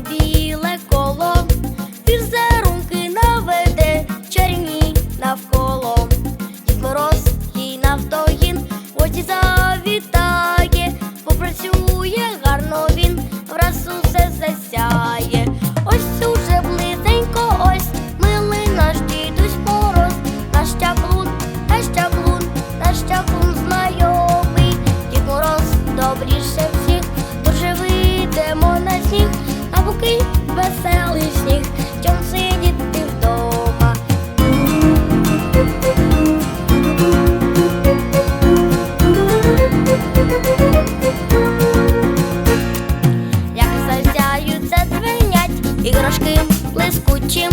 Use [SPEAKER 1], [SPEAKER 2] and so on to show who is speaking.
[SPEAKER 1] біле коло, візерунки наведе, чарівні навколо, Дід мороз їй нафтогін, оті завітає, попрацює гарно він, враз усе засяє. Ось уже близенько, ось милий наш дідусь мороз, наш чаклун, наш чаклун, наш чаклун знайомий, Дід мороз добріше всіх, дуже вийдемо на сніг такий веселий сніг, чом сидіти вдома. Як завзяються дзвенять іграшки блискучим.